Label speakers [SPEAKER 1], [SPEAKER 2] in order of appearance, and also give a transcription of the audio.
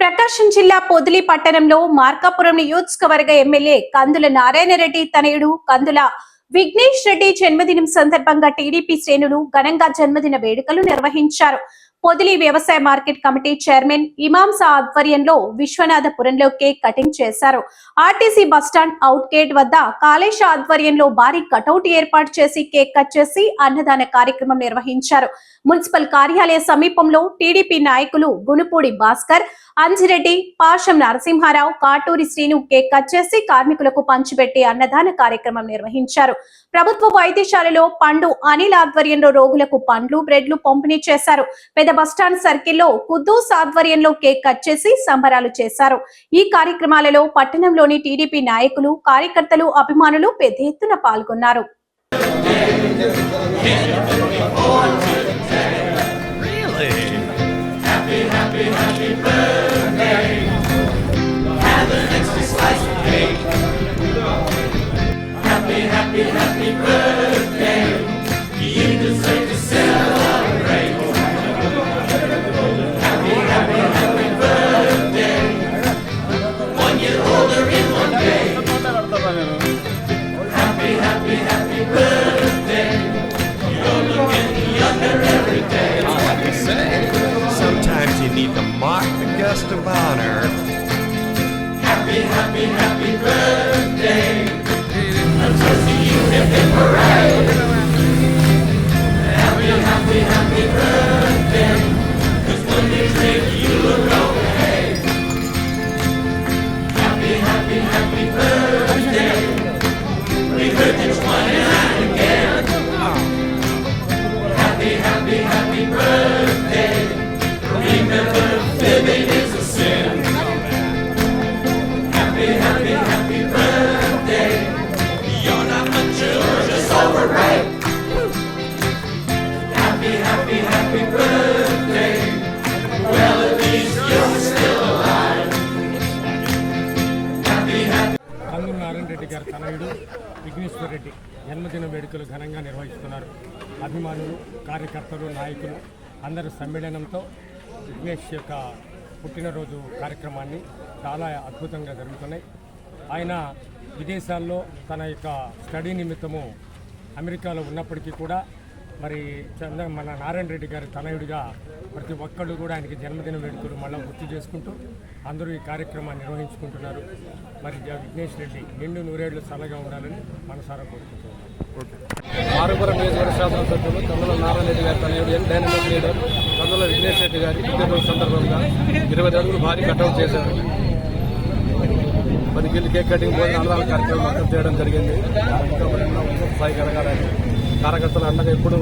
[SPEAKER 1] ప్రకాశం జిల్లా పొదిలి పట్టణంలో మార్కాపురం నియోజకవర్గ ఎమ్మెల్యే కందుల నారాయణ రెడ్డి తనయుడు కందుల విఘ్నేష్ రెడ్డి జన్మదినం సందర్భంగా టీడీపీ శ్రేణులు ఘనంగా జన్మదిన వేడుకలు నిర్వహించారు. పొదిలి వ్యవసాయ మార్కెట్ కమిటీ చైర్మన్ ఇమాంసా ఆధ్వర్యంలో విశ్వనాథపురంలో కేక్ కటింగ్ చేశారు. RTC bus stand out gate వద్ద కాళేశ ఆధ్వర్యంలో భారీ కటౌట్ ఏర్పాటు చేసి కేక్ కట్ చేసి అన్నదాన కార్యక్రమం నిర్వహించారు. మున్సిపల్ కార్యాలయ సమీపంలో టీడీపీ నాయకులు గునుపూడి భాస్కర్ అంజిరెడ్డి పాషం నరసింహారావు కాటూరి శ్రీను కేక్ కట్ చేసి కార్మికులకు పంచిపెట్టి అన్నదాన కార్యక్రమం నిర్వహించారు. ప్రభుత్వ వైద్యశాలలో పండు అనిల్ ఆధ్వర్యంలో రోగులకు పండ్లు బ్రెడ్లు పంపిణీ చేశారు. పెద్ద బస్టాండ్ సర్కిల్లో కుద్దూస్ ఆధ్వర్యంలో కేక్ కట్ చేసి సంబరాలు చేశారు. ఈ కార్యక్రమాలలో పట్టణంలోని టీడీపీ నాయకులు కార్యకర్తలు అభిమానులు పెద్ద ఎత్తున పాల్గొన్నారు.
[SPEAKER 2] Happy, happy birthday.
[SPEAKER 3] కందుల నారాయణ రెడ్డి గారి తనయుడు విఘ్నేశ్వర రెడ్డి జన్మదిన వేడుకలు ఘనంగా నిర్వహిస్తున్నారు. అభిమానులు కార్యకర్తలు నాయకులు అందరూ సమ్మేళనంతో విఘ్నేష్ యొక్క పుట్టినరోజు కార్యక్రమాన్ని చాలా అద్భుతంగా జరుగుతున్నాయి. ఆయన విదేశాల్లో తన యొక్క స్టడీ నిమిత్తము అమెరికాలో ఉన్నప్పటికీ కూడా మరి చంద్ర మన నారాయణ రెడ్డి గారి తనయుడిగా ప్రతి ఒక్కళ్ళు కూడా ఆయనకి జన్మదిన వేడుకలు మళ్ళీ గుర్తు చేసుకుంటూ అందరూ ఈ కార్యక్రమాన్ని నిర్వహించుకుంటున్నారు. మరి జ- విఘ్నేష్ రెడ్డి నిండు నూరేళ్ళు చల్లగా ఉండాలని మనసారా కోరుకుంటున్నాను
[SPEAKER 4] ఆరుపురం నియోజకవర్గ శాసనసభ్యులు కందుల నారాయణ రెడ్డి గారి తనయుడు an dynamic leader Kandula Vignesh Reddy గారి పుట్టినరోజు సందర్భంగా ఇరవై అడుగులు భారీ కట్అవుట్ చేశారు. పది కిలో కేక్ కటింగ్ భోజన అన్నదాన కార్యక్రమం చేయడం జరిగింది. ఇంకా మరెన్నో స్థాయి కలగాలని కార్యకర్తలు అండగా ఎప్పుడు